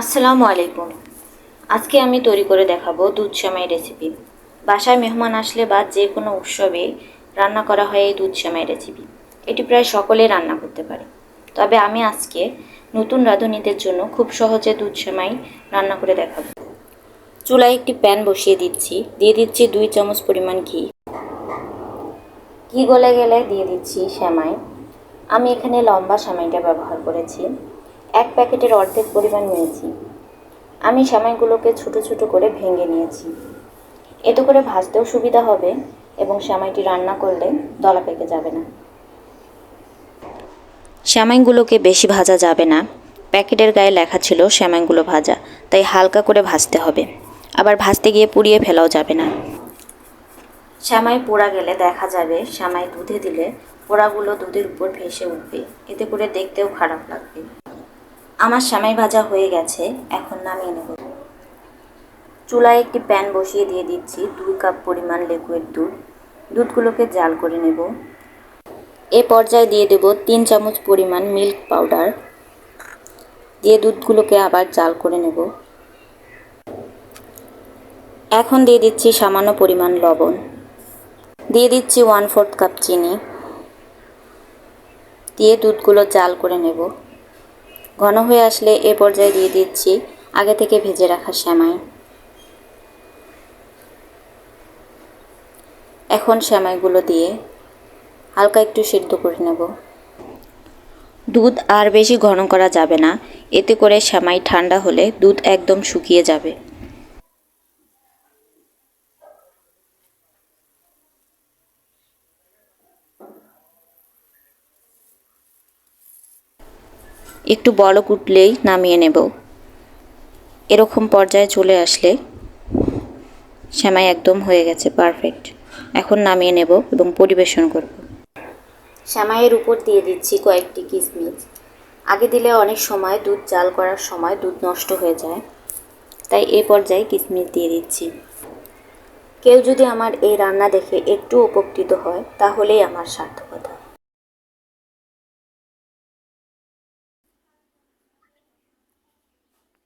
আসসালামু আলাইকুম। আজকে আমি তৈরি করে দেখাবো দুধ সেমাই রেসিপি। বাসায় মেহমান আসলে বা যে কোনো উৎসবে রান্না করা হয় এই দুধ সেমাই রেসিপি। এটি প্রায় সকলেই রান্না করতে পারে। তবে আমি আজকে নতুন রাঁধুনিদের জন্য খুব সহজে দুধ সেমাই রান্না করে দেখাবো। চুলায় একটি প্যান বসিয়ে দিচ্ছি। দিয়ে দিচ্ছি দুই চামচ পরিমাণ ঘি। ঘি গলে গেলে দিয়ে দিচ্ছি সেমাই। আমি এখানে লম্বা সেমাইটা ব্যবহার করেছি। এক প্যাকেটের অর্ধেক পরিমাণ নিয়েছি। আমি সেমাইগুলোকে ছোট ছোট করে ভেঙে নিয়েছি। এতে করে ভাজতেও সুবিধা হবে এবং সেমাইটি রান্না করলে দলা পেকে যাবে না। সেমাইগুলোকে বেশি ভাজা যাবে না। প্যাকেটের গায়ে লেখা ছিল সেমাইগুলো ভাজা, তাই হালকা করে ভাজতে হবে। আবার ভাজতে গিয়ে পুড়িয়ে ফেলাও যাবে না। শ্যামাই পোড়া গেলে দেখা যাবে শ্যামাই দুধে দিলে পোড়াগুলো দুধের উপর ভেসে উঠবে। এতে করে দেখতেও খারাপ লাগবে। আমার শ্যামাই ভাজা হয়ে গেছে, এখন নামিয়ে নেব। চুলায় একটি প্যান বসিয়ে দিয়ে দিচ্ছি দুই কাপ পরিমাণ লিকুইড দুধ। দুধগুলোকে জাল করে নেব। এ পর্যায়ে দিয়ে দেব তিন চামচ পরিমাণ মিল্ক পাউডার দিয়ে দুধগুলোকে আবার জাল করে নেব। এখন দিয়ে দিচ্ছি সামান্য পরিমাণ লবণ। দিয়ে দিচ্ছি ওয়ান ফোর্থ কাপ চিনি। দিয়ে দুধগুলো জাল করে নেব। ঘন হয়ে আসলে এ পর্যায়ে দিয়ে দিচ্ছি আগে থেকে ভেজে রাখা শ্যামাই। এখন শ্যামাইগুলো দিয়ে হালকা একটু সিদ্ধ করে নেব। দুধ আর বেশি ঘন করা যাবে না, এতে করে শ্যামাই ঠান্ডা হলে দুধ একদম শুকিয়ে যাবে। একটু বলক উঠলেই নামিয়ে নেব। এরকম পর্যায়ে চলে আসলে শ্যামাই একদম হয়ে গেছে পারফেক্ট এখন নামিয়ে নেব এবং পরিবেশন করব। শ্যামাইয়ের উপর দিয়ে দিচ্ছি কয়েকটি কিশমিশ আগে দিলে অনেক সময় দুধ জাল করার সময় দুধ নষ্ট হয়ে যায়। তাই এ পর্যায়ে কিশমিশ দিয়ে দিচ্ছি। কেউ যদি আমার এই রান্না দেখে একটু উপকৃত হয়, তাহলেই আমার সার্থক